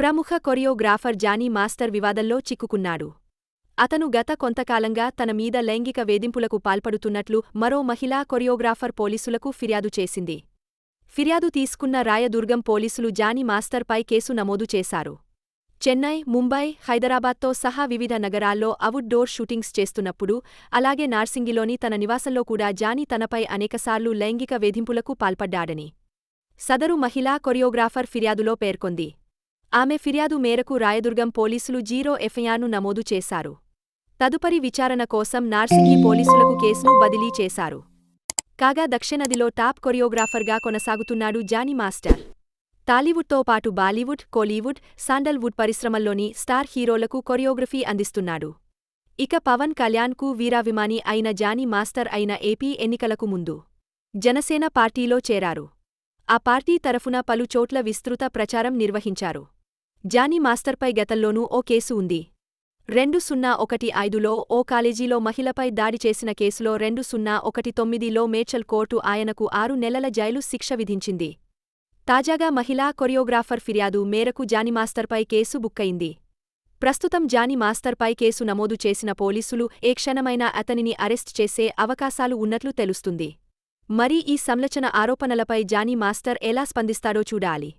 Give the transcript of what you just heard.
ప్రముఖ choreographer Johnny master వివాదంలో చిక్కుకున్నాడు. అతను గత కొంతకాలంగా తన మీద లైంగిక వేధింపులకు పాల్పడుతున్నట్లు మరో మహిళా కొరియోగ్రాఫర్ పోలీసులకు ఫిర్యాదు చేసింది. ఫిర్యాదు తీసుకున్న రాయదుర్గం పోలీసులు జానీ మాస్టర్పై కేసు నమోదు చేశారు. చెన్నై ముంబై హైదరాబాద్తో సహా వివిధ నగరాల్లో అవుట్ డోర్ షూటింగ్స్ చేస్తున్నప్పుడు అలాగే నార్సింగిలోని తన నివాసంలో కూడా జానీ తనపై అనేకసార్లు లైంగిక వేధింపులకు పాల్పడ్డాడని. సదరు మహిళా కొరియోగ్రాఫర్ ఫిర్యాదులో పేర్కొంది. ఆమె ఫిర్యాదు మేరకు రాయదుర్గం పోలీసులు జీరో ఎఫ్ఐఆర్ను నమోదు చేశారు. తదుపరి విచారణ కోసం నార్సింగి పోలీసులకు కేసును బదిలీ చేశారు. కాగా దక్షిణదిలో టాప్ కొరియోగ్రాఫర్గా కొనసాగుతున్నాడు జానీ మాస్టర్. టాలీవుడ్తో పాటు బాలీవుడ్ కోలీవుడ్ శాండల్వుడ్ పరిశ్రమల్లోని స్టార్ హీరోలకు కొరియోగ్రఫీ అందిస్తున్నాడు. ఇక పవన్ కళ్యాణ్కు వీరాభిమాని అయిన జానీ మాస్టర్ అయిన ఏపీ ఎన్నికలకు ముందు జనసేన పార్టీలో చేరారు. ఆ పార్టీ తరఫున పలు చోట్ల విస్తృత ప్రచారం నిర్వహించారు. జానీ మాస్టర్పై గతంలోనూ ఓ కేసు ఉంది. రెండు సున్నా ఒకటి ఐదులో ఓ కాలేజీలో మహిళపై దాడి చేసిన కేసులో రెండు సున్నా ఒకటి తొమ్మిదిలో మేడ్చల్ కోర్టు ఆయనకు ఆరు నెలల జైలు శిక్ష విధించింది. తాజాగా మహిళా కొరియోగ్రాఫర్ ఫిర్యాదు మేరకు జానీ మాస్టర్పై కేసు బుక్కయింది. ప్రస్తుతం జానీ మాస్టర్పై కేసు నమోదు చేసిన పోలీసులు ఏ క్షణమైనా అతనిని అరెస్ట్ చేసే అవకాశాలు ఉన్నట్లు తెలుస్తుంది. మరి ఈ సంలచన ఆరోపణలపై జానీ మాస్టర్ ఎలా స్పందిస్తాడో చూడాలి.